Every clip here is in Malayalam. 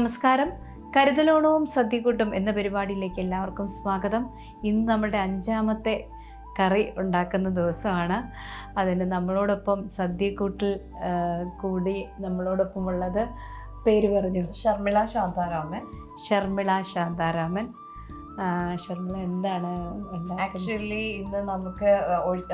നമസ്കാരം. കരുതലോണവും സദ്യക്കൂട്ടും എന്ന പരിപാടിയിലേക്ക് എല്ലാവർക്കും സ്വാഗതം. ഇന്ന് നമ്മുടെ അഞ്ചാമത്തെ കറി ഉണ്ടാക്കുന്ന ദിവസമാണ്. അതിന് നമ്മളോടൊപ്പം സദ്യക്കൂട്ടിൽ കൂടി നമ്മളോടൊപ്പം ഉള്ളത് പേര് പറഞ്ഞു. ഷർമിള ശാന്താരാമൻ. ഷർമിള ശാന്താരാമൻ. ഷർമിള എന്താണ്? ആക്ച്വലി ഇന്ന് നമുക്ക്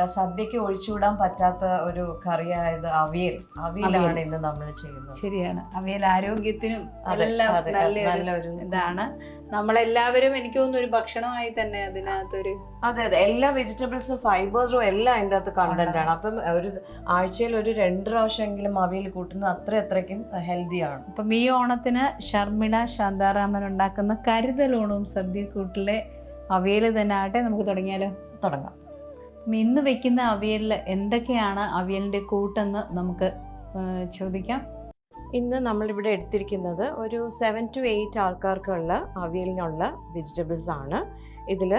സദ്യക്ക് ഒഴിച്ചുകൂടാൻ പറ്റാത്ത ഒരു കറിയായത് അവിയൽ. അവിയലാണ് ഇന്ന് നമ്മൾ ചെയ്യുന്നത്. ശരിയാണ്. അവിയൽ ആരോഗ്യത്തിനും എല്ലാം നല്ലൊരു ഇതാണ്. നമ്മളെല്ലാവരും എനിക്ക് തോന്നുന്നു ഒരു ഭക്ഷണമായി തന്നെ അതിനകത്തൊരു അതെ അതെ. എല്ലാ വെജിറ്റബിൾസും ഫൈബേഴ്സും എല്ലാം അതിന്റെ അകത്ത് കണ്ടന്റ് ആണ്. അപ്പം ഒരു ആഴ്ചയിൽ ഒരു രണ്ട് പ്രാവശ്യമെങ്കിലും അവയിൽ കൂട്ടുന്നത് അത്ര അത്രയ്ക്കും ഹെൽത്തിയാണ് അപ്പം ഈ ഓണത്തിന് ഷർമിള ശാന്താറാമൻ ഉണ്ടാക്കുന്ന കരുതലോണവും സദ്യക്കൂട്ടിലെ അവയിൽ തന്നെ ആട്ടെ നമുക്ക് തുടങ്ങിയാലോ? തുടങ്ങാം. ഇന്ന് വെക്കുന്ന അവിയലിൽ എന്തൊക്കെയാണ് അവിയലിന്റെ കൂട്ടെന്ന് നമുക്ക് ചോദിക്കാം. ഇന്ന് നമ്മളിവിടെ എടുത്തിരിക്കുന്നത് ഒരു സെവൻ ടു എയ്റ്റ് ആൾക്കാർക്കുള്ള അവിയലിനുള്ള വെജിറ്റബിൾസ് ആണ്. ഇതിൽ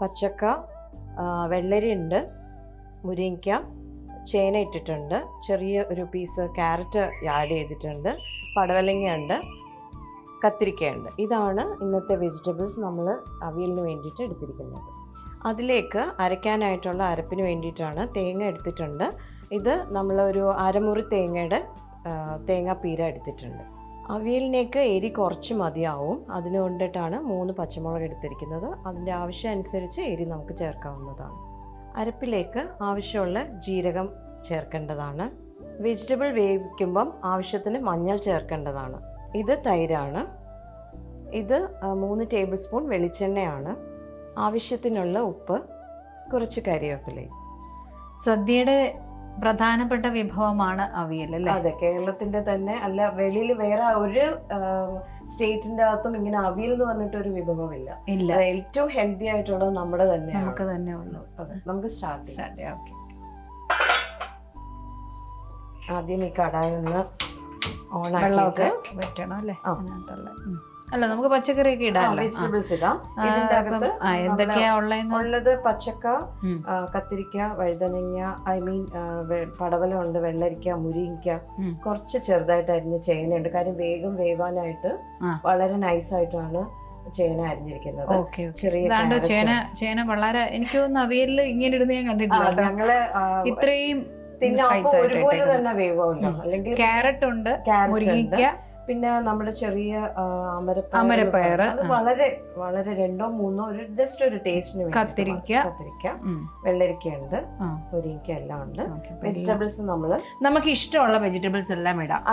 പച്ചക്ക വെള്ളരിയുണ്ട് മുരിങ്ങയ്ക്ക ചേന ഇട്ടിട്ടുണ്ട് ചെറിയ ഒരു പീസ് ക്യാരറ്റ് ആഡ് ചെയ്തിട്ടുണ്ട് പടവലങ്ങ ഉണ്ട് കത്തിരിക്കയുണ്ട് ഇതാണ് ഇന്നത്തെ വെജിറ്റബിൾസ് നമ്മൾ അവിയലിന് വേണ്ടിയിട്ട് എടുത്തിരിക്കുന്നത്. അതിലേക്ക് അരയ്ക്കാനായിട്ടുള്ള അരപ്പിന് വേണ്ടിയിട്ടാണ് തേങ്ങ എടുത്തിട്ടുണ്ട്. ഇത് നമ്മളൊരു അരമുറി തേങ്ങയുടെ തേങ്ങാപ്പീര എടുത്തിട്ടുണ്ട്. അവിയലിനേക്ക് എരി കുറച്ച് മതിയാവും. അതിന് കൊണ്ടിട്ടാണ് മൂന്ന് പച്ചമുളക് എടുത്തിരിക്കുന്നത്. അതിന്റെ ആവശ്യം അനുസരിച്ച് എരി നമുക്ക് ചേർക്കാവുന്നതാണ്. അരപ്പിലേക്ക് ആവശ്യമുള്ള ജീരകം ചേർക്കേണ്ടതാണ്. വെജിറ്റബിൾ വേവിക്കുമ്പം ആവശ്യത്തിന് മഞ്ഞൾ ചേർക്കേണ്ടതാണ്. ഇത് തൈരാണ്. ഇത് മൂന്ന് ടേബിൾ സ്പൂൺ വെളിച്ചെണ്ണയാണ്. ആവശ്യത്തിനുള്ള ഉപ്പ് കുറച്ച് കരിവേപ്പിലയും. സദ്യയുടെ പ്രധാനപ്പെട്ട വിഭവമാണ് അവിയൽ അല്ലേ? അതെ കേരളത്തിന്റെ തന്നെ അല്ല വെളിയിൽ വേറെ ഒരു സ്റ്റേറ്റിന്റെ അകത്തും ഇങ്ങനെ അവിയൽ എന്ന് പറഞ്ഞിട്ട് ഒരു വിഭവമില്ല. ഇല്ല. ഏറ്റവും ഹെൽത്തി ആയിട്ടുള്ളത് നമ്മുടെ തന്നെ നമുക്ക് തന്നെ ഉള്ളൂ. അതെ നമുക്ക് സ്റ്റാർട്ട് സ്റ്റാർട്ട് ചെയ്യാം ഓക്കെ. ആദ്യം ഈ കടായി ഒന്ന് ഓണാക്കി വെള്ളമൊക്കെ വറ്റണം അല്ലേ? ആ. അല്ല നമുക്ക് പച്ചക്കറിയൊക്കെ ഇടാം. വെജിറ്റബിൾസ് ഇടാം ഇതിന്റെ അകത്ത് എന്തൊക്കെയാ ഉള്ളതെന്ന്? ഉള്ളത് പച്ചക്ക കത്തിരിക്ക വഴുതനങ്ങ ഐ മീൻ പടവലം ഉണ്ട് വെള്ളരിക്ക മുരിങ്ങ കുറച്ച് ചെറുതായിട്ട് അരിഞ്ഞ ചേനയുണ്ട്. കാര്യം വേഗം വേവാനായിട്ട് വളരെ നൈസായിട്ടാണ് ചേന അരിഞ്ഞിരിക്കുന്നത്. ചെറിയ ചേന ചേന വളരെ എനിക്ക് തോന്നുന്നു അവിയലിൽ ഇങ്ങനെ ഇടുന്ന ഞാൻ കണ്ടിട്ടില്ല. ഇത്രയും ഒരുപോലെ തന്നെ വേവല്ലോ അല്ലെങ്കിൽ ക്യാരറ്റ് ഉണ്ട്. മുരിങ്ങിക്ക പിന്നെ നമ്മുടെ ചെറിയ അമരപ്പയർ അത് വളരെ വളരെ രണ്ടോ മൂന്നോ ഒരു ജസ്റ്റ് ഒരു ടേസ്റ്റിന് കത്തിരിക്ക. കത്തിരിക്ക. ഉം. വെള്ളരിക്ക ഉണ്ട് പൊരിക്ക എല്ലാം ഉണ്ട് വെജിറ്റബിൾസ് നമ്മൾ നമുക്ക് ഇഷ്ടമുള്ള വെജിറ്റബിൾസ് എല്ലാം ഇടാം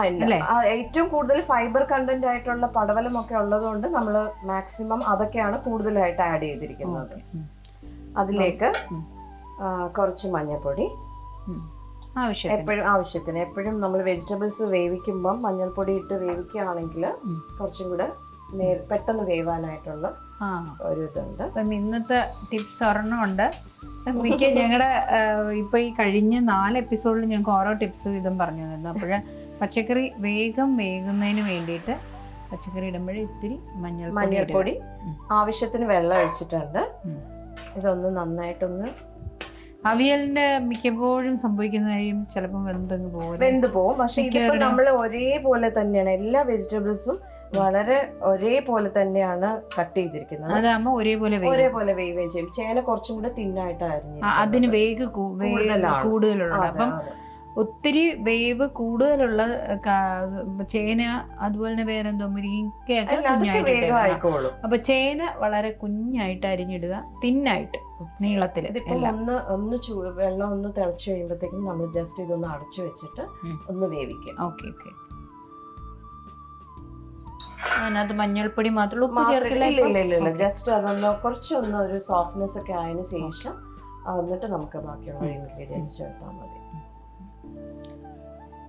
ഏറ്റവും കൂടുതൽ ഫൈബർ കണ്ടന്റ് ആയിട്ടുള്ള പടവലം ഒക്കെ ഉള്ളതുകൊണ്ട് നമ്മൾ മാക്സിമം അതൊക്കെയാണ് കൂടുതലായിട്ട് ആഡ് ചെയ്തിരിക്കുന്നത്. അതിലേക്ക് കുറച്ച് മഞ്ഞൾപ്പൊടി എപ്പോഴും ആവശ്യത്തിന്. എപ്പോഴും നമ്മൾ വെജിറ്റബിൾസ് വേവിക്കുമ്പം മഞ്ഞൾപ്പൊടി ഇട്ട് വേവിക്കുകയാണെങ്കിൽ. കുറച്ചും കൂടെ നേർ പെട്ടെന്ന് വേവാനായിട്ടുള്ള ഒരു ഇതുണ്ട് അപ്പം ഇന്നത്തെ ടിപ്സ് ഒരെണ്ണമുണ്ട്. മിക്ക ഞങ്ങളുടെ ഇപ്പൊ ഈ കഴിഞ്ഞ നാല് എപ്പിസോഡിൽ ഞങ്ങൾക്ക് ഓരോ ടിപ്സ് വീതം പറഞ്ഞു തന്നിരുന്നു. അപ്പോൾ പച്ചക്കറി വേഗം വേകുന്നതിന് വേണ്ടിയിട്ട് പച്ചക്കറി ഇടുമ്പോഴേ ഇത്തിരി മഞ്ഞൾ മഞ്ഞൾപ്പൊടി ആവശ്യത്തിന് വെള്ളം ഒഴിച്ചിട്ടുണ്ട്. ഇതൊന്ന് നന്നായിട്ടൊന്ന് അവിയലിന്റെ മിക്കപ്പോഴും സംഭവിക്കുന്ന കാര്യം ചിലപ്പോൾ വെന്തങ്ങ് പോകും വെന്ത് പോകും പക്ഷെ ഇതിപ്പോ നമ്മൾ ഒരേപോലെ തന്നെയാണ് എല്ലാ വെജിറ്റബിൾസും വളരെ ഒരേപോലെ തന്നെയാണ് കട്ട് ചെയ്തിരിക്കുന്നത്. അതാകുമ്പോൾ ഒരേപോലെ ഒരേപോലെ വേവുകയും ചെയ്യും. ചേന കുറച്ചും കൂടെ തിന്നായിട്ടായിരുന്നു അതിന് വേഗ കൂടുതലാണ്. അപ്പം ഒത്തിരി വേവ് കൂടുതലുള്ള ചേന അതുപോലെ തന്നെ വേറെന്തോ മുരിങ്ങയൊക്കെ കുഞ്ഞായിട്ട് അപ്പൊ ചേന വളരെ കുഞ്ഞായിട്ട് അരിഞ്ഞിടുക തിന്നായിട്ട് നീളത്തിൽ ഒന്ന് ഒന്ന് വെള്ളം ഒന്ന് തിളച്ചു കഴിയുമ്പോഴത്തേക്കും നമ്മൾ ജസ്റ്റ് ഇതൊന്ന് അടച്ചു വെച്ചിട്ട് ഒന്ന് വേവിക്കും. Okay okay. അതിനകത്ത് മഞ്ഞൾപ്പൊടി മാത്രമേ ഉപ്പ് ചേർക്കില്ല ജസ്റ്റ് അതൊന്ന് കുറച്ചൊന്ന് ഒരു സോഫ്റ്റ്നെസ് ഒക്കെ ആയതിനു ശേഷം എന്നിട്ട് നമുക്ക് ബാക്കിയുള്ള ഇൻഗ്രീഡിയൻസ് ചേർത്താൽ മതി.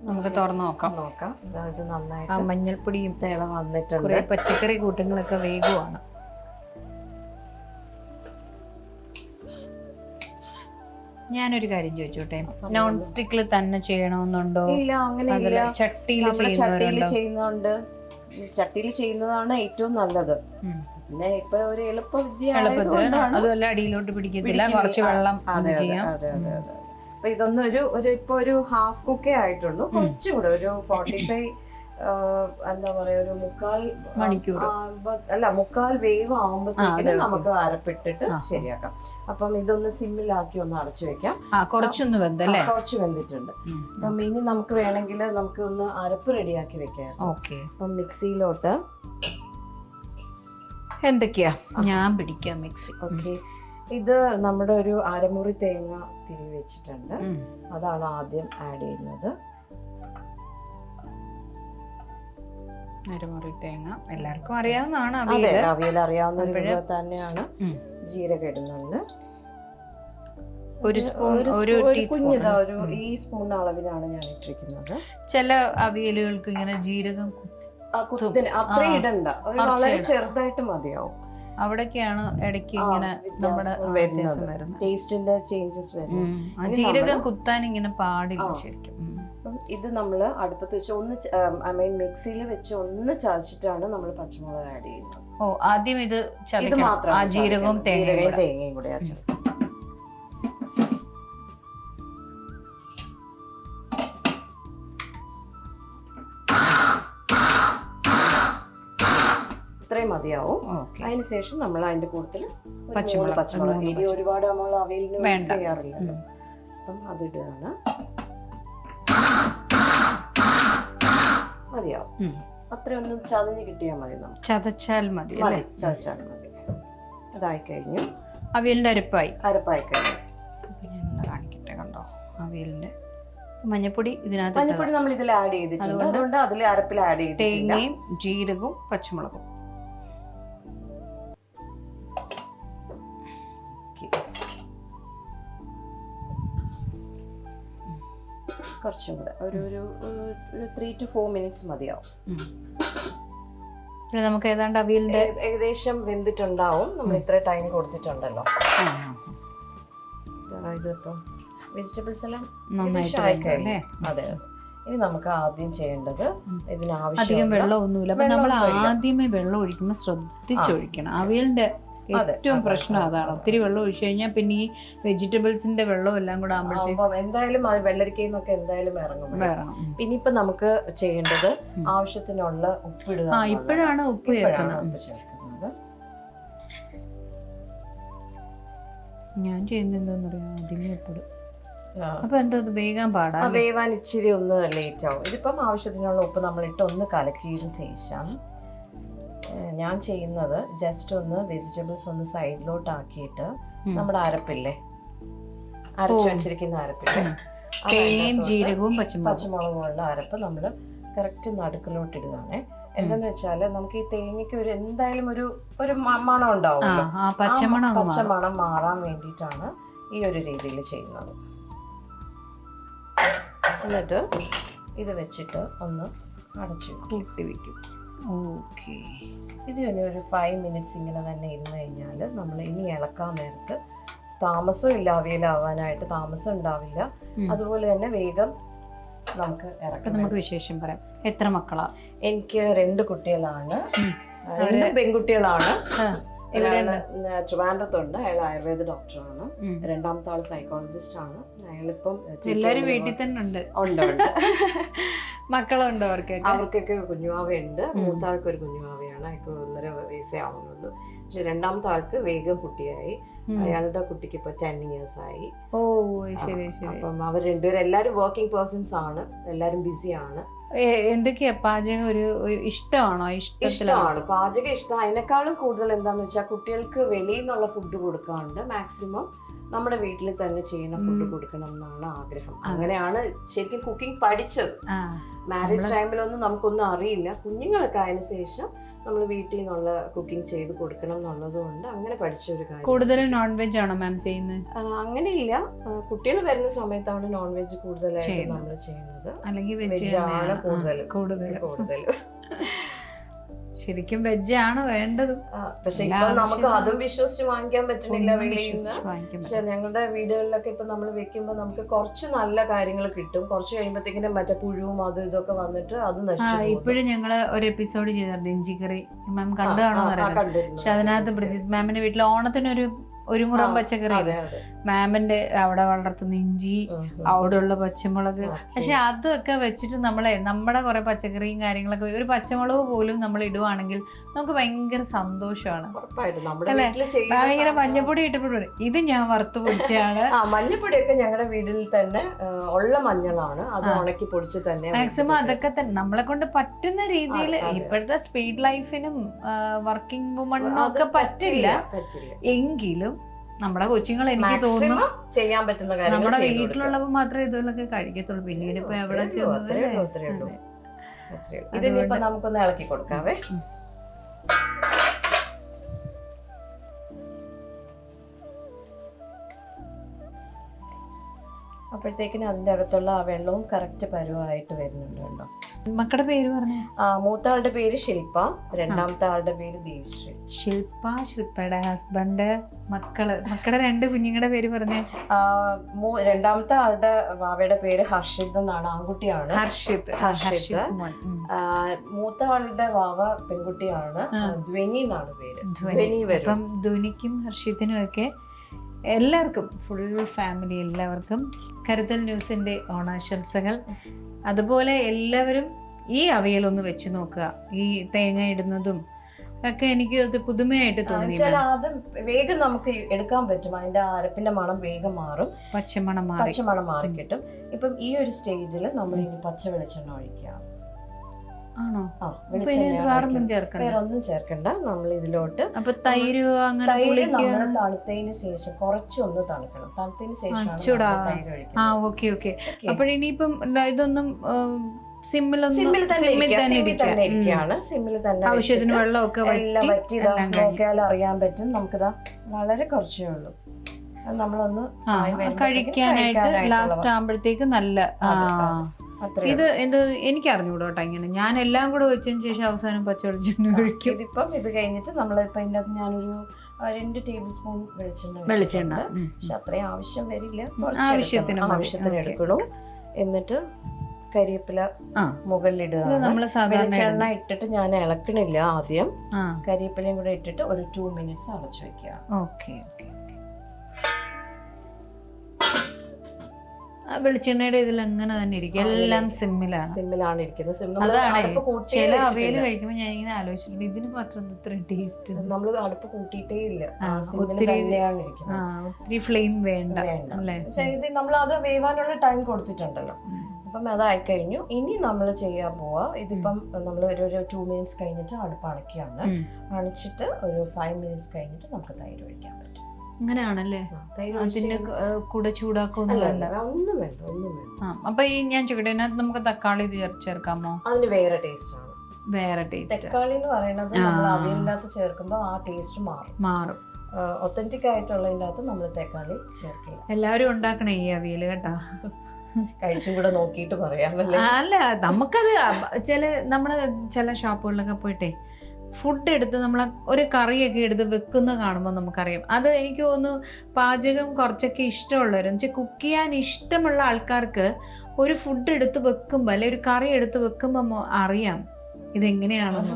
നമുക്ക് തുറന്നു നോക്കാം. നോക്കാം. ഇതാ നന്നായിട്ട് മഞ്ഞൾപ്പൊടിയും തേള വന്നിട്ടുണ്ട്. കുറെ പച്ചക്കറി കൂട്ടങ്ങളൊക്കെ വേഗമാണ്. ഞാനൊരു കാര്യം ചോദിച്ചോട്ടെ? നോൺ സ്റ്റിക്കിൽ തന്നെ ചെയ്യണമെന്നുണ്ടോ ഇല്ല അങ്ങനെ ചട്ടിയിൽ ചട്ടിയിൽ ചെയ്യുന്നുണ്ട്. ചട്ടിയിൽ ചെയ്യുന്നതാണ് ഏറ്റവും നല്ലത്. പിന്നെ ഇപ്പൊ ഒരു എളുപ്പ വിദ്യ അതുമല്ല അടിയിലോട്ട് പിടിക്കത്തില്ല. കുറച്ച് വെള്ളം അതെ അതെ അതെ അതെ. അപ്പൊ ഇതൊന്നും ഒരു ഒരു ഇപ്പൊ ഒരു ഹാഫ് കുക്കേ ആയിട്ടുള്ളൂ. കുറച്ചും കൂടെ ഒരു ഫോർട്ടി ഫൈവ് എന്താ പറയാ ഒരു മുക്കാൽ മണിക്കൂർ. അല്ല മുക്കാൽ വേവ് ആവുമ്പോഴത്തേക്കും നമുക്ക് അരപ്പിട്ടിട്ട്. ശരിയാക്കാം. അപ്പം ഇതൊന്ന് സിമ്മിലാക്കി ഒന്ന് അടച്ചു വെക്കാം. കുറച്ചൊന്ന് വെന്തല്ലേ കുറച്ച് വെന്തിട്ടുണ്ട്. അപ്പം ഇനി നമുക്ക് വേണമെങ്കിൽ നമുക്ക് ഒന്ന് അരപ്പ് റെഡിയാക്കി വെക്കാം ഓക്കെ. അപ്പം മിക്സിയിലോട്ട്. എന്തൊക്കെയാ? ഞാൻ പിടിക്കാം മിക്സി. ഓക്കെ. ഇത് നമ്മുടെ ഒരു അരമുറി തേങ്ങ തിരികെ വെച്ചിട്ടുണ്ട്. അതാണ് ആദ്യം ആഡ് ചെയ്യുന്നത്. അരമുറി തേങ്ങ എല്ലാവർക്കും അറിയാവുന്നതാണ് അതെ അവിയൽ അറിയാവുന്ന ഒരു വിഭവം തന്നെയാണ് ജീരക ഇടുന്നുണ്ട്. ഒരു സ്പൂൺ ഒരു കുഞ്ഞിതാ ഒരു ഈ സ്പൂൺ അളവിലാണ് ഞാൻ ഇട്ടിരിക്കുന്നത്. ചില അവിയലുകൾക്ക് ഇങ്ങനെ ജീരകം അത്രയും അത്ര ഇടണ്ട വളരെ ചെറുതായിട്ട് മതിയാവും. അവിടൊക്കെയാണ് ഇടയ്ക്ക് ഇങ്ങനെ നമ്മുടെ വരുന്നത്. വ്യത്യാസം വരുന്നത്. ടേസ്റ്റിന്റെ ചേഞ്ചസ് വരും ഉം. ജീരകം കുത്താൻ ഇങ്ങനെ പാടില്ല. ശരിക്കും. ഇത് നമ്മൾ അടുപ്പത്ത് വെച്ച് ഒന്ന് ഐ മീൻ മിക്സിയിൽ വെച്ച് ഒന്ന് ചതച്ചിട്ടാണ് നമ്മൾ പച്ചമുളക് ആഡ് ചെയ്യുന്നത്. ഓ ആദ്യം ഇത് ഇത് മാത്രം ആ ജീരകവും തേങ്ങയും തേങ്ങയും കൂടെ. തേങ്ങയും കൂടെ ആ ഇത്രയും മതിയാവും. അതിനുശേഷം നമ്മൾ അതിന്റെ കൂട്ടത്തിൽ പച്ചമുളക്, പച്ചമുളക്. ഇനി എരി. ഒരുപാട് നമ്മൾ അവയിലിന്. മിക്സ് ചെയ്യാറില്ല. അപ്പം അതിടുകയാണ്. മതിയാവും. അത്രയൊന്നും ചതഞ്ഞ് കിട്ടിയാൽ മതി നമുക്ക്. ചതച്ചാൽ മതി ചതച്ചാൽ മതി. അതായി കഴിഞ്ഞു. അവിയലിന്റെ അരപ്പായി. അരപ്പായി കഴിഞ്ഞു. ഞാൻ കാണിക്കട്ടെ കണ്ടോ? അവിയലിന്റെ മഞ്ഞപ്പൊടി ഇതിനകത്ത് മഞ്ഞപ്പൊടി നമ്മൾ ഇതിൽ ആഡ് ചെയ്തിട്ടുണ്ട്. അതുകൊണ്ട് അതിൽ അരപ്പിൽ ആഡ് ചെയ്തിട്ടുണ്ട് തേങ്ങയും ജീരകവും പച്ചമുളകും. കുറച്ചും കൂടെ. ഒരു ഒരു ഒരു ത്രീ ടു ഫോർ മിനിറ്റ്സ് മതിയാവും. പിന്നെ നമുക്ക് ഏതാണ്ട് അവിയലിന്റെ ഏ- ഏകദേശം വെന്തിട്ടുണ്ടാവും. നമ്മൾ ഇത്ര ടൈം കൊടുത്തിട്ടുണ്ടല്ലോ. ഇതിപ്പം വെജിറ്റബിൾസ് എല്ലാം നന്നായിട്ട് അതെ. ഇനി നമുക്ക് ആദ്യം ചെയ്യേണ്ടത് ഇതിനാവശ്യം ഇതിന് അധികം വെള്ളം ഒന്നുമില്ല അപ്പൊ നമ്മൾ. ആദ്യമേ വെള്ളം ഒഴിക്കുമ്പോൾ ശ്രദ്ധിച്ചൊഴിക്കണം. അവിയലിന്റെ ഏറ്റവും പ്രശ്നം അതാണ്. അതെ. ഒത്തിരി വെള്ളം ഒഴിച്ചു കഴിഞ്ഞാൽ പിന്നെ ഈ വെജിറ്റബിൾസിന്റെ വെള്ളം എല്ലാം കൂടെ ആകുമ്പോഴത്തേക്കും എന്തായാലും അത് വെള്ളരിക്കയിൽ നിന്നൊക്കെ എന്തായാലും ഇറങ്ങും. പിന്നെ ഇപ്പൊ നമുക്ക് ചെയ്യേണ്ടത് ആവശ്യത്തിനുള്ള ഉപ്പിടുക ആ ഇപ്പോഴാണ് ഉപ്പ് ചേർക്കുന്നത്. ഞാൻ ചെയ്യുന്നത് എന്താന്ന് പറയാ ആദ്യമേ ഉപ്പിടും ആ. അപ്പൊ എന്താ വേഗം പാടാ ആ, വേവാൻ ഇച്ചിരി ഒന്ന് ലേറ്റ് ആവും. ഇതിപ്പം ആവശ്യത്തിനുള്ള ഉപ്പ് നമ്മൾ ഇട്ട് ഒന്ന് കലക്കിയതിന് ശേഷം ഞാൻ ചെയ്യുന്നത് ജസ്റ്റ് ഒന്ന് വെജിറ്റബിൾസ് ഒന്ന് സൈഡിലോട്ട് ആക്കിയിട്ട് ഉം. നമ്മുടെ അരപ്പില്ലേ? അരച്ചു വെച്ചിരിക്കുന്ന അരപ്പില്ലേ? ഉം. അത് തേങ്ങയും ജീരകവും പച്ചമുളകും. ഉള്ള അരപ്പ് നമ്മൾ കറക്റ്റ് നടുക്കിലോട്ട് ഇടുകയാണേ എന്താന്ന് വെച്ചാൽ നമുക്ക് ഈ തേങ്ങയ്ക്ക് ഒരു എന്തായാലും ഒരു ഒരു മണം ഉണ്ടാവും പച്ചമണം മാറാൻ വേണ്ടിയിട്ടാണ് ഈ ഒരു രീതിയിൽ ചെയ്യുന്നത്. എന്നിട്ട് ഇത് വെച്ചിട്ട് ഒന്ന് അടച്ചു കൂട്ടി വെക്കും. ഓക്കെ. ഇത് തന്നെ ഒരു ഫൈവ് മിനിറ്റ്സ് ഇങ്ങനെ തന്നെ ഇരുന്ന് കഴിഞ്ഞാൽ നമ്മൾ ഇനി ഇളക്കാൻ നേരത്ത് താമസം ഇല്ല അവയിലാവാനായിട്ട് താമസം ഉണ്ടാവില്ല. അതുപോലെ തന്നെ വേഗം നമുക്ക് ഇറക്കാം നമുക്ക് വിശേഷം പറയാം. എത്ര മക്കളാ? എനിക്ക് രണ്ട് കുട്ടികളാണ്. രണ്ട് പെൺകുട്ടികളാണ്. ട്രിവാൻഡ്രത്തുണ്ട്. അയാൾ ആയുർവേദ ഡോക്ടറാണ്. രണ്ടാമത്തെ ആൾ സൈക്കോളജിസ്റ്റ് ആണ്. അയാളിപ്പം എല്ലാരും വീട്ടിൽ തന്നെ ഉണ്ട് ഉണ്ട്. മക്കളുണ്ടോ അവർക്കൊക്കെ? അവർക്കൊക്കെ കുഞ്ഞുവാവയുണ്ട് മൂത്താൾക്ക് ഒരു കുഞ്ഞുവാവയാണ് ഇപ്പൊ ഒന്നര വയസ്സേ ആവുന്നുള്ളൂ. പക്ഷെ രണ്ടാമത്തെ ആൾക്ക് വേഗം കുട്ടിയായി. അയാളുടെ കുട്ടിക്ക് ഇപ്പൊ ടെൻ ഇയേഴ്സ് ആയി. ഓ ശരി ശരി. അപ്പം അവർ രണ്ടുപേരും എല്ലാവരും വർക്കിംഗ് പേഴ്സൺസ് ആണ്. എല്ലാരും ബിസിയാണ് ആണ്. എന്തൊക്കെയാ? പാചകം ഒരു ഇഷ്ടമാണോ? ഇഷ്ടമാണ്. പാചകം ഇഷ്ടം. അതിനേക്കാളും കൂടുതൽ എന്താന്ന് വെച്ചാൽ കുട്ടികൾക്ക് വെളിയിൽ നിന്നുള്ള ഫുഡ് കൊടുക്കാണ്ട് മാക്സിമം നമ്മുടെ വീട്ടിൽ തന്നെ ചെയ്യുന്ന ഫുഡ് കൊടുക്കണം എന്നാണ് ആഗ്രഹം. അങ്ങനെയാണ് ശരിക്കും കുക്കിംഗ് പഠിച്ചത്. മാരേജ് ടൈമിലൊന്നും നമുക്കൊന്നും അറിയില്ല. കുഞ്ഞുങ്ങളൊക്കെ ആയതിനു ശേഷം നമ്മൾ വീട്ടിൽ നിന്നുള്ള കുക്കിംഗ് ചെയ്ത് കൊടുക്കണം എന്നുള്ളത് കൊണ്ട് അങ്ങനെ പഠിച്ച ഒരു കാര്യം. കൂടുതലും നോൺ വെജ് ആണോ മാം ചെയ്യുന്നത് അങ്ങനെയില്ല. കുട്ടികൾ വരുന്ന സമയത്താണ് നോൺ വെജ് കൂടുതലായിട്ട്. നമ്മൾ ചെയ്യുന്നത്. അല്ലെങ്കിൽ വെജ് ആണ്. കൂടുതൽ കൂടുതൽ ശരിക്കും വെജ് ആണ് വേണ്ടത്. പക്ഷെ ഇപ്പൊ നമുക്ക് അതും വിശ്വസിച്ച് വാങ്ങിക്കാൻ പറ്റുന്നില്ല ഒന്നും വെളിയിൽ നിന്ന്. പക്ഷെ ഞങ്ങളുടെ വീടുകളിലൊക്കെ ഇപ്പൊ നമ്മൾ വെക്കുമ്പോൾ നമുക്ക് കുറച്ച് നല്ല കാര്യങ്ങൾ കിട്ടും. കുറച്ച് കഴിയുമ്പോഴത്തേക്കിനും മറ്റേ പുഴുവും അത് ഇതൊക്കെ വന്നിട്ട് അത്. ഇപ്പോഴും ഞങ്ങൾ ഒരു എപ്പിസോഡ് ചെയ്തായിരുന്നു ഇഞ്ചിക്കറി. മാം കണ്ടു കാണുമെന്ന്. പക്ഷെ അതിനകത്ത് ബ്രിജിത് മാമിന്റെ വീട്ടിൽ ഓണത്തിനൊരു ഒരു മുറം പച്ചക്കറി. മാമിന്റെ അവിടെ വളർത്തുന്ന ഇഞ്ചി. അവിടെയുള്ള പച്ചമുളക്. പക്ഷെ അതൊക്കെ വെച്ചിട്ട് നമ്മളെ നമ്മുടെ കുറെ പച്ചക്കറിയും കാര്യങ്ങളൊക്കെ ഒരു പച്ചമുളക് പോലും നമ്മൾ ഇടുവാണെങ്കിൽ നമുക്ക് ഭയങ്കര സന്തോഷമാണ്. അല്ലെ? ഭയങ്കര മഞ്ഞപ്പൊടി ഇട്ടപ്പോഴും ഇത് ഞാൻ വറുത്ത് പൊടിച്ചാണ്. മഞ്ഞപ്പൊടിയൊക്കെ ഞങ്ങളുടെ വീട്ടിൽ തന്നെ ഉള്ള മഞ്ഞളാണ്. അത് ഉണക്കി പൊടിച്ച് തന്നെ മാക്സിമം അതൊക്കെ തന്നെ. നമ്മളെ കൊണ്ട് പറ്റുന്ന രീതിയിൽ. ഇപ്പോഴത്തെ സ്പീഡ് ലൈഫിനും വർക്കിംഗ് വുമണിനും ഒക്കെ പറ്റില്ല. എങ്കിലും നമ്മുടെ കൊച്ചുങ്ങൾ എനിക്ക് തോന്നുന്നു ചെയ്യാൻ പറ്റുന്ന കാര്യം നമ്മുടെ വീട്ടിലുള്ളപ്പോ മാത്രമേ ഇതൊക്കെ കഴിക്കത്തുള്ളൂ. പിന്നീട് ഇപ്പൊ എവിടെ ഉള്ളൂ. ഇതിനിപ്പോ നമുക്കൊന്ന് ഇളക്കി കൊടുക്കാവേ അപ്പോഴത്തേക്കിന് അതിന്റെ അകത്തുള്ള ആ വെള്ളവും കറക്റ്റ് പരുവായിട്ട് വരുന്നുണ്ട് കേട്ടോ. മക്കളുടെ പേര് പറഞ്ഞു? ആ മൂത്ത ആളുടെ പേര് ശില്പ രണ്ടാമത്തെ ആളുടെ പേര് ദേവിശ്രീ. ശില്പ ശില്പയുടെ ഹസ്ബൻഡ് മക്കൾ. മക്കളുടെ രണ്ട് കുഞ്ഞുങ്ങളുടെ പേര് പറഞ്ഞേ. ആ, മൂ- രണ്ടാമത്തെ ആളുടെ വാവയുടെ പേര് ഹർഷിത് എന്നാണ് ആൺകുട്ടിയാണ്. ഹർഷിത്. ഹർഷിത്. മൂത്ത ആളുടെ വാവ പെൺകുട്ടിയാണ്. ധ്വനി എന്നാണ് പേര്. ധ്വനി. ധ്വനിക്കും ഹർഷിത്തിനും ഒക്കെ എല്ലാവർക്കും ഫുൾ ഫാമിലി എല്ലാവർക്കും കരുതൽ ന്യൂസിന്റെ ഓണാശംസകൾ. അതുപോലെ എല്ലാവരും ഈ അവയലൊന്ന് വെച്ച് നോക്കുക. ഈ തേങ്ങ ഇടുന്നതും ഒക്കെ എനിക്ക് അത് പുതുമയായിട്ട് തോന്നി അത് വേഗം നമുക്ക് എടുക്കാൻ പറ്റും. അതിന്റെ അരപ്പിന്റെ മണം വേഗം മാറും. പച്ചമണം മാറി. പച്ചമണം മാറി കിട്ടും ഇപ്പം ഈ ഒരു സ്റ്റേജിൽ നമ്മൾ ഇനി പച്ച വെളിച്ചെണ്ണ ഒഴിക്കാം ആണോ? വേറൊന്നും ചേർക്കണ്ട. ചേർക്കണ്ട. നമ്മൾ ഇതിലോട്ട് അപ്പൊ തൈര് അങ്ങനെ തൈര് പുളിക്ക് നമ്മൾ തണുത്തതിന് ശേഷം കുറച്ചൊന്ന് തണുക്കണം. തണുത്തതിന് ശേഷം തൈര് ആ ഒഴിക്കുന്നത് ഓക്കെ. ഓക്കെ. Okay. അപ്പോഴിനിയിപ്പം ഇതൊന്നും സിമ്മിൽ തന്നെ സിമ്മിൽ തന്നെ സിമ്മിൽ തന്നെ ഇരിക്കുകയാണ്. സിമ്മിൽ തന്നെ ആവശ്യത്തിന് വെച്ചിട്ട് വെള്ളമൊക്കെ എല്ലാം വറ്റി നോക്കിയാൽ അറിയാൻ പറ്റും. നമുക്കിതാ വളരെ കുറച്ചേ ഉള്ളൂ. നമ്മളൊന്ന് കഴിക്കാനായിട്ട് ലാസ്റ്റ് ആകുമ്പോഴത്തേക്ക് നല്ല ഇത് എന്ത് എനിക്ക് അറിഞ്ഞൂടോ കേട്ടോ ഇങ്ങനെ. ഞാൻ എല്ലാം കൂടെ വെച്ചതിന് ശേഷം അവസാനം പച്ചവെളിച്ചെണ്ണ. ഒഴിക്കും. ഇതിപ്പം ഇത് കഴിഞ്ഞിട്ട് നമ്മളിപ്പോ ഇതിന്റെ അകത്ത് ഞാനൊരു രണ്ട് ടേബിൾ സ്പൂൺ വെളിച്ചെണ്ണ വെളിച്ചെണ്ണ. പക്ഷെ അത്രയും ആവശ്യം വരില്ല. ആവശ്യത്തിന് എടുക്കണം. ആവശ്യത്തിന് ഓക്കേ. എന്നിട്ട് കരിവേപ്പില മുകളിലിടുക. നമ്മൾ വെളിച്ചെണ്ണ ഇട്ടിട്ട് ഞാൻ ഇളക്കണില്ല ആദ്യം. കരിവേപ്പിലയും കൂടെ ഇട്ടിട്ട് ഒരു ടു മിനിറ്റ്സ് അടച്ചു വെക്കുക. ഓക്കെ. വെളിച്ചെണ്ണയുടെ ഇതിൽ അങ്ങനെ തന്നെ ഇരിക്കും. എല്ലാം സിമ്മിലാണ്. സിമ്മിലാണ് ഇരിക്കുന്നത്. അതാണ് ചില അവയിൽ കഴിക്കുമ്പോൾ ഞാൻ ഇങ്ങനെ ആലോചിച്ചിട്ടുണ്ട് ഇതിന് മാത്രം ഇത്ര ടേസ്റ്റ് നമ്മൾ അടുപ്പ് കൂട്ടിയിട്ടേ ഇല്ല. ഒത്തിരി- ഒത്തിരി ഫ്ലെയിം വേണ്ട. അല്ലേ? ഇത് നമ്മൾ അത് വേവാനുള്ള ടൈം കൊടുത്തിട്ടുണ്ടല്ലോ. അപ്പം അതായി കഴിഞ്ഞു ഇനി നമ്മൾ ചെയ്യാൻ പോവാ. ഇതിപ്പം നമ്മൾ ഒരു ഒരു ടു മിനിറ്റ്സ് കഴിഞ്ഞിട്ട് അടുപ്പ് അണക്കുകയാണ് അണച്ചിട്ട് ഒരു ഫൈവ് മിനിറ്റ്സ് കഴിഞ്ഞിട്ട് നമുക്ക് തൈര് ഒഴിക്കാൻ പറ്റും. അങ്ങനെയാണല്ലേ? ആ, അതിന്റെ കൂടെ ചൂടാക്കുന്നില്ല വേണ്ട. ഒന്നും വേണ്ട ഒന്നും വേണ്ട. ആ അപ്പൊ ഈ ഞാൻ ചോദിക്കട്ടെ ഇതിനകത്ത് നമുക്ക് തക്കാളി ചേർ- ചേർക്കാമോ? അതിന് വേറെ ടേസ്റ്റ് ആണ്. വേറെ ടേസ്റ്റ് തക്കാളി എന്ന് പറയുന്നത് ആ. നമ്മൾ അകത്ത് ചേർക്കുമ്പോൾ ആ ടേസ്റ്റ് മാറും. മാറും. ഒത്തന്റിക് ആയിട്ടുള്ളതിന്റെ അകത്ത് നമ്മൾ തക്കാളി ചേർക്കില്ല. എല്ലാവരും ഉണ്ടാക്കണേ ഈ അവിയൽ കേട്ടാ. കഴിച്ചും കൂടെ നോക്കിയിട്ട് പറയാമല്ലേ ആ, അല്ല നമുക്കത് അബ- ചില നമ്മൾ ചില ഷോപ്പുകളിലൊക്കെ പോയിട്ടേ ഫുഡ് എടുത്ത് നമ്മൾ ഒരു കറിയൊക്കെ എടുത്ത് വെക്കുന്ന കാണുമ്പോൾ നമുക്കറിയാം. അത് എനിക്ക് തോന്നുന്നു പാചകം കുറച്ചൊക്കെ ഇഷ്ടമുള്ളവർ വെച്ചാൽ കുക്ക് ചെയ്യാൻ ഇഷ്ടമുള്ള ആൾക്കാർക്ക് ഒരു ഫുഡ് എടുത്ത് വെക്കുമ്പോൾ അല്ലെ ഒരു കറി എടുത്ത് വെക്കുമ്പോൾ അറിയാം ഇതെങ്ങനെയാണെന്ന്.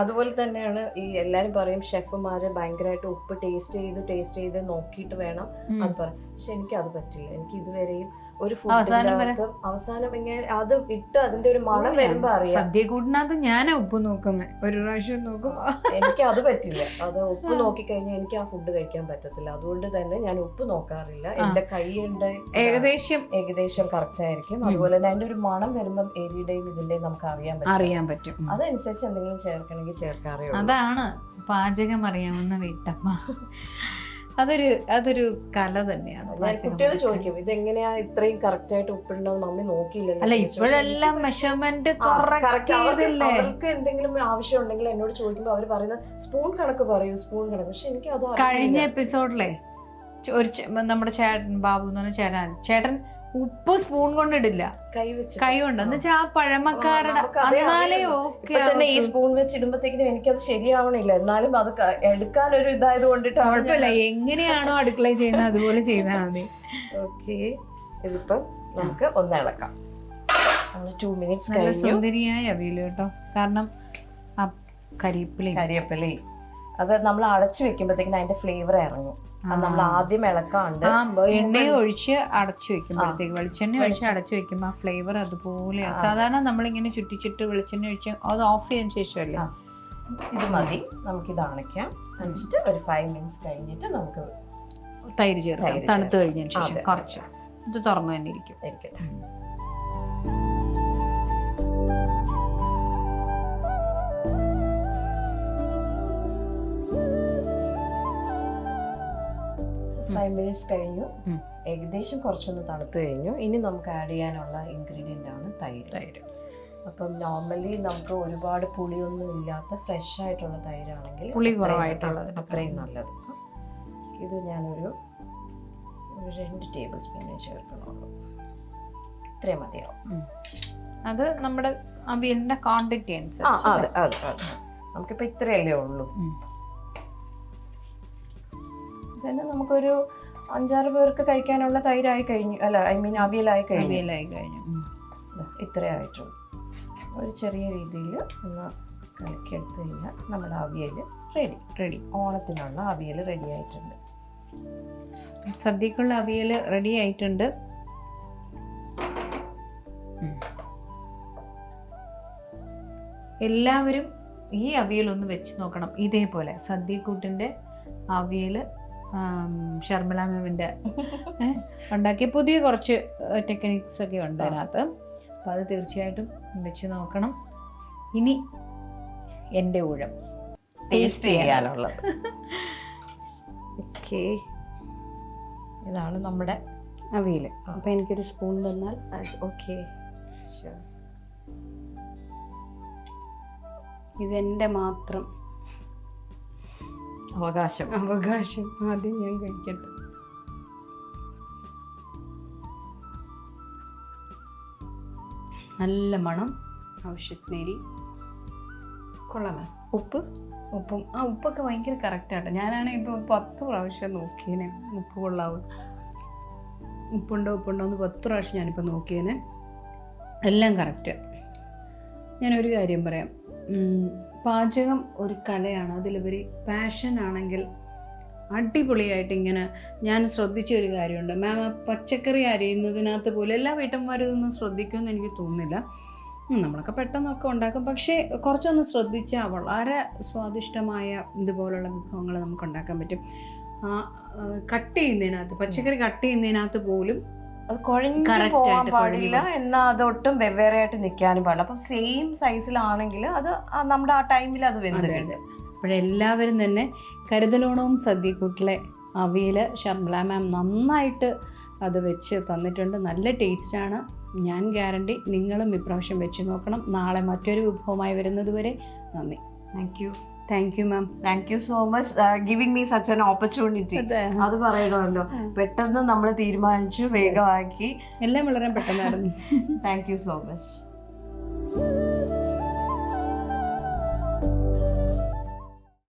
അതുപോലെ തന്നെയാണ് ഈ എല്ലാരും പറയും ഷെഫുമാര് ഭയങ്കരമായിട്ട് ഉപ്പ് ടേസ്റ്റ് ചെയ്ത് ടേസ്റ്റ് ചെയ്ത് നോക്കിയിട്ട് വേണം. അത് പറയാം പക്ഷെ എനിക്ക് അത് പറ്റില്ല. എനിക്ക് ഇതുവരെയും ഒരു അവസാനം വരെ- അവസാനം ഇങ്ങനെ അത് ഇട്ട് അതിന്റെ ഒരു മണം വരുമ്പോ അറിയാം. സദ്യ കൂടിനകത്ത് ഞാനാ ഉപ്പ് നോക്കുന്നത് ഒരു പ്രാവശ്യം നോക്കും. എനിക്ക് അത് പറ്റില്ല. അത് ഉപ്പ് നോക്കി കഴിഞ്ഞാൽ എനിക്ക് ആ ഫുഡ് കഴിക്കാൻ പറ്റത്തില്ല. അതുകൊണ്ട് തന്നെ ഞാൻ ഉപ്പ് നോക്കാറില്ല. എന്റെ കൈയുണ്ട് ഏകദേശം. ഏകദേശം കറക്റ്റ് ആയിരിക്കും. അതുപോലെ തന്നെ അതിന്റെ ഒരു മണം വരുമ്പം എരിയുടെയും ഇതിന്റെയും നമുക്ക് അറിയാൻ പറ്റും. അറിയാൻ പറ്റും. അതനുസരിച്ച് എന്തെങ്കിലും ചേർക്കണമെങ്കിൽ ചേർക്കാറേ ഉള്ളൂ. അതാണ് പാചകം അറിയാവുന്ന വീട്ടമ്മ. അതൊരു അതൊരു കല തന്നെയാണ്. കുട്ടികൾ. ചോദിക്കും ഇതെങ്ങനെയാ ഇത്രയും കറക്റ്റ് ആയിട്ട് ഉപ്പിടണോ മമ്മി നോക്കിയില്ലല്ലോ? അല്ല. ഇപ്പോഴെല്ലാം മെഷർമെന്റ് അവർക്ക് എന്തെങ്കിലും ആവശ്യം ഉണ്ടെങ്കിൽ എന്നോട് ചോദിക്കുമ്പോൾ അവർ പറയുന്ന സ്പൂൺ കണക്ക് പറയൂ സ്പൂൺ കണക്ക്. പക്ഷെ എനിക്ക് അത് കഴിഞ്ഞ എപ്പിസോഡിലെ ഒരു നമ്മുടെ ചേട്ടൻ ബാബു എന്ന് പറഞ്ഞ ചേട്ടൻ ചേട്ടൻ ഉപ്പ് സ്പൂൺ കൊണ്ടിടില്ല. കൈ വെച്ച് കൈ കൊണ്ട്. എന്ന് വെച്ചാൽ ആ പഴമക്കാരുടെ എന്നാലേ ഓക്കെ തന്നെ ഈ സ്പൂൺ വെച്ച് ഇടുമ്പോഴത്തേക്കിനും എനിക്കത് ശരിയാവണില്ല. എന്നാലും അത് എടുക്കാൻ ഒരു ഇതായത് കൊണ്ടിട്ട് കുഴപ്പമില്ല. എങ്ങനെയാണോ അടുക്കള ചെയ്യുന്നത് അതുപോലെ ചെയ്താൽ മതി. ഓക്കെ. ഇതിപ്പം നമുക്ക് ഒന്ന് ഇളക്കാം. ടു മിനിറ്റ്സ് നല്ല സുന്ദരിയായ കേട്ടോ. കാരണം ആ കരിപ്പിലയും അത് നമ്മൾ അടച്ചു വെക്കുമ്പോഴത്തേക്കിനും അതിന്റെ ഫ്ലേവർ ഇറങ്ങും. നമ്മൾ ആദ്യം ഇളക്കാണ്ട് എണ്ണ ഒഴിച്ച് അടച്ചു വെക്കുമ്പോഴത്തേക്ക് വെളിച്ചെണ്ണ ഒഴിച്ച് അടച്ചു വെക്കുമ്പോൾ ആ ഫ്ലേവർ അതുപോലെ സാധാരണ നമ്മളിങ്ങനെ ചുറ്റിച്ചിട്ട് വെളിച്ചെണ്ണ ഒഴിച്ച് അത് ഓഫ് ചെയ്തതിന് ശേഷമല്ല. ഇത് മതി. നമുക്കിത് അണയ്ക്കാം. അണിച്ചിട്ട് ഒരു ഫൈവ് മിനിറ്റ്സ് കഴിഞ്ഞിട്ട് നമുക്ക് തൈര് ചേർക്കാം. തണുത്ത്. കഴിഞ്ഞതിന് ശേഷം. കുറച്ച്. ഇത് തുറന്നു തന്നെ ഇരിക്കും. ഇരിക്കട്ടെ. ഫൈവ് മിനിറ്റ്സ് കഴിഞ്ഞു. ഏകദേശം കുറച്ചൊന്ന് തണുത്ത് കഴിഞ്ഞു. ഇനി നമുക്ക് ആഡ് ചെയ്യാനുള്ള ഇൻഗ്രീഡിയന്റ് ആണ് തൈര്. തൈര്. അപ്പം നോർമലി നമുക്ക് ഒരുപാട് പുളിയൊന്നും ഇല്ലാത്ത ഫ്രഷ് ആയിട്ടുള്ള തൈരാണെങ്കിൽ പുളി കുറവായിട്ടുള്ളത്. അത്രയും നല്ലത്. ഇത് ഞാനൊരു രണ്ട് ടേബിൾ സ്പൂണേ ചേർക്കണുള്ളൂ ഇത്രയും മതിയാവും. അത് നമ്മുടെ അവിയലിന്റെ ക്വാണ്ടിറ്റി അനുസരിച്ച് നമുക്കിപ്പോൾ ഇത്രയല്ലേ ഉള്ളൂ. ഉം. പിന്നെ നമുക്കൊരു അഞ്ചാറ് പേർക്ക് കഴിക്കാനുള്ള തൈരായി കഴിഞ്ഞു. അല്ല ഐ മീൻ അവിയലായി കഴിഞ്ഞു. അവിയലായി കഴിഞ്ഞു. ഇത്രേ ആയിട്ടുള്ളൂ. ഒരു ചെറിയ രീതിയിൽ ഒന്ന് കലക്കിയെടുത്ത് കഴിഞ്ഞാൽ നമ്മുടെ അവിയൽ റെഡി റെഡി ഓണത്തിനുള്ള അവിയൽ റെഡി ആയിട്ടുണ്ട്. സദ്യക്കുള്ള അവിയൽ റെഡി ആയിട്ടുണ്ട്. എല്ലാവരും ഈ അവിയൽ ഒന്ന് വെച്ച് നോക്കണം. ഇതേപോലെ സദ്യക്കൂട്ടിന്റെ അവിയൽ ഷർമിള മാമിന്റെ ഉണ്ടാക്കിയ പുതിയ കുറച്ച് ടെക്നിക്സ് ഒക്കെ ഉണ്ട് അതിനകത്ത്. അപ്പോൾ അത് തീർച്ചയായിട്ടും വെച്ച് നോക്കണം. ഇനി എന്റെ ഊഴം. ടേസ്റ്റ് ചെയ്യാനുള്ളത്. ഓക്കെ ഇതാണ് നമ്മുടെ അവിയൽ അപ്പം എനിക്കൊരു സ്പൂൺ തന്നാൽ ഓക്കെ ഇതെന്റെ മാത്രം. അവകാശം. അവകാശം. ആദ്യം ഞാൻ കഴിക്കട്ടെ. നല്ല മണം ആവശ്യത്തിനേരി കൊള്ളാമേ ഉപ്പ്? ഉപ്പും. ആ ഉപ്പൊക്കെ ഭയങ്കര കറക്റ്റാട്ടോ ഞാനാണെങ്കിൽ ഇപ്പോൾ പത്ത് പ്രാവശ്യം നോക്കിയേനെ. ഉപ്പ് കൊള്ളാവും? ഉപ്പുണ്ടോ ഉപ്പുണ്ടോ എന്ന് പത്ത് പ്രാവശ്യം ഞാനിപ്പോൾ നോക്കിയേനെ. എല്ലാം കറക്റ്റ് ഞാനൊരു കാര്യം പറയാം. പാചകം ഒരു കലയാണ്. അതിലുപരി പാഷൻ ആണെങ്കിൽ അടിപൊളിയായിട്ട് ഇങ്ങനെ ഞാൻ ശ്രദ്ധിച്ച ഒരു കാര്യമുണ്ട് മാം പച്ചക്കറി അരിയുന്നതിനകത്ത് പോലും എല്ലാ വീട്ടമ്മമാരും ഇതൊന്നും ശ്രദ്ധിക്കുമെന്ന് എനിക്ക് തോന്നുന്നില്ല. നമ്മളൊക്കെ പെട്ടെന്നൊക്കെ ഉണ്ടാക്കും. പക്ഷേ കുറച്ചൊന്ന് ശ്രദ്ധിച്ചാൽ വളരെ സ്വാദിഷ്ടമായ ഇതുപോലുള്ള വിഭവങ്ങൾ നമുക്ക് ഉണ്ടാക്കാൻ പറ്റും. കട്ട് ചെയ്യുന്നതിനകത്ത് പച്ചക്കറി കട്ട് ചെയ്യുന്നതിനകത്ത് പോലും അത് കുഴഞ്ഞു പോകാൻ പാടില്ല എന്നാൽ അത് ഒട്ടും വെവ്വേറെ ആയിട്ട് നിൽക്കാനും പാടില്ല. അപ്പം സെയിം സൈസിലാണെങ്കിൽ അത് നമ്മുടെ ആ ടൈമിൽ അത് വെന്ത് കിട്ടും. അപ്പോഴെല്ലാവരും തന്നെ കരുതലോണവും സദ്യക്കൂട്ടിലെ അവിയൽ ഷർമിള മാം നന്നായിട്ട് അത് വെച്ച് തന്നിട്ടുണ്ട്. നല്ല ടേസ്റ്റാണ് ഞാൻ ഗ്യാരണ്ടി നിങ്ങളും ഇപ്രാവശ്യം വെച്ച് നോക്കണം. നാളെ മറ്റൊരു വിഭവമായി വരുന്നതുവരെ നന്ദി. Thank you thank you ma'am thank you so much giving me such an opportunity അത്. പറയണമല്ലോ. പെട്ടെന്ന് നമ്മൾ തീരുമാനിച്ചു വേഗമാക്കി. എല്ലാം വളരെ പെട്ടെന്നായിരുന്നു. Thank you so much